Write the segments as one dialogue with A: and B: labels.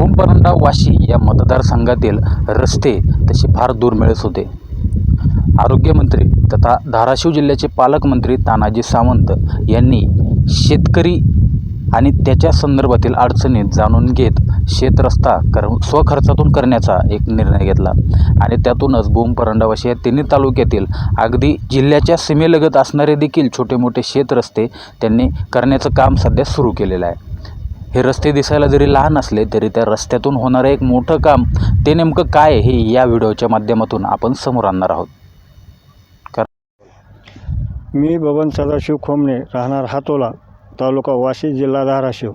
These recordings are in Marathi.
A: भूमपरंडा वाशी या मतदारसंघातील रस्ते तसे फार दुर्मिळच होते. आरोग्यमंत्री तथा धाराशिव जिल्ह्याचे पालकमंत्री तानाजी सावंत यांनी शेतकरी आणि त्याच्या संदर्भातील अडचणी जाणून घेत शेतरस्ता कर स्वखर्चातून करण्याचा एक निर्णय घेतला. आणि त्यातूनच भूमपरंडावाशी या तिन्ही तालुक्यातील अगदी जिल्ह्याच्या सीमेलगत असणारे देखील छोटे मोठे शेतरस्ते त्यांनी करण्याचं काम सध्या सुरू केलेलं आहे. हे रस्ते दिसायला जरी लहान असले तरी त्या रस्त्यातून होणारं एक मोठं काम ते नेमकं काय हे या व्हिडिओच्या माध्यमातून आपण समोर आणणार आहोत.
B: मी बबन सदाशिव खोमणे राहणार हातोला तालुका वाशी जिल्हा धाराशिव.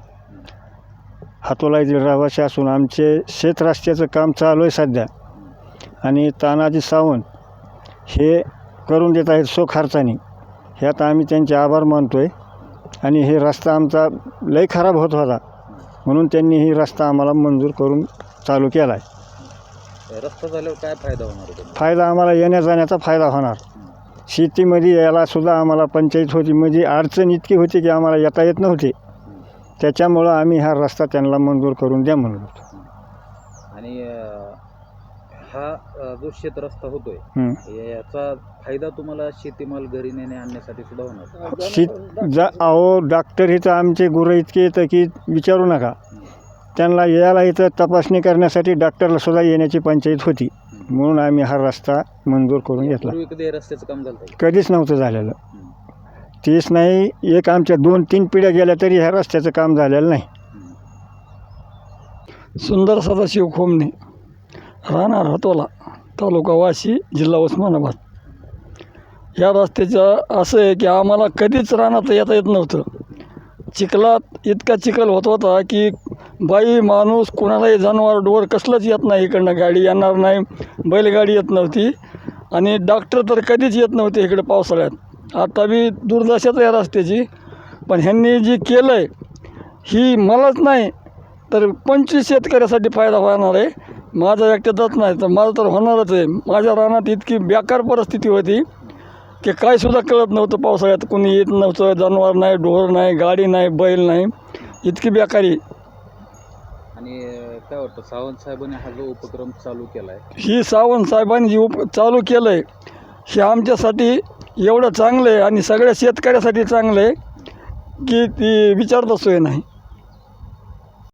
B: हातोला येथील रहिवासी असून आमचे शेत रस्त्याचं काम चालू आहे सध्या. आणि तानाजी सावंत हे करून देत आहेत स्वखर्चाने ह्यात आम्ही त्यांचे आभार मानतो आहे आणि हे रस्ता आमचा लय खराब होत होता. म्हणून त्यांनी ही रस्ता आम्हाला मंजूर करून चालू केला आहे
A: रस्ता झाल्यावर काय फायदा होणार
B: फायदा आम्हाला येण्या जाण्याचा फायदा होणार. शेतीमध्ये यायला सुद्धा आम्हाला पंचायत होती. म्हणजे अडचण इतकी होती की आम्हाला येता येत नव्हते. त्याच्यामुळं आम्ही हा रस्ता त्यांना मंजूर करून द्या म्हणलो होतो.
A: आणि हा जो शेत रस्ता होतोय.
B: हं.
A: याचा फायदा तुम्हाला शेतीमाल घरी नेणे आणण्यासाठी सुद्धा होणार.
B: शेत जा अहो डॉक्टर इथं आमचे गुरं इतके येतं की विचारू नका. त्यांना यायला इथं तपासणी करण्यासाठी डॉक्टरला सुद्धा येण्याची पंचायत होती. म्हणून आम्ही हा रस्ता मंजूर करून घेतला.
A: कधी रस्त्याचं काम झालं
B: कधीच नव्हतं झालेलं. तीच नाही एक आमच्या दोन तीन पिढ्या गेल्या तरी ह्या रस्त्याचं काम झालेलं नाही.
C: सुंदर सदाशिव खोमणे. राहणार हतोला तालुका वाशी जिल्हा उस्मानाबाद. या रस्त्याचं असं आहे की आम्हाला कधीच रानात येता येत नव्हतं. चिखलात इतका चिखल होत होता की बाई माणूस कोणालाही जनावर डोर कसलंच येत नाही इकडनं गाडी येणार नाही बैलगाडी येत नव्हती आणि डॉक्टर तर कधीच येत नव्हते इकडे पावसाळ्यात. आता बी दुर्दशाच या रस्त्याची. पण ह्यांनी जी केलं आहे ही मलाच नाही तर पंचवीस शेतकऱ्यासाठी फायदा होणार आहे. माझा एकट्यातच नाही तर माझं तर होणारच आहे. माझ्या रानात इतकी बेकार परिस्थिती होती की काय सुद्धा कळत नव्हतं पावसाळ्यात. कोणी येत नव्हतं जनावर नाही ढोर नाही गाडी नाही बैल नाही. इतकी बेकारी.
A: आणि काय वाटतं सावंत साहेबांनी हा जो उपक्रम चालू केलाय?
C: ही सावंत साहेबांनी जी उप चालू केलं आहे हे आमच्यासाठी एवढं चांगलं आहे आणि सगळ्या शेतकऱ्यासाठी चांगलं आहे की ती विचारता सोय नाही.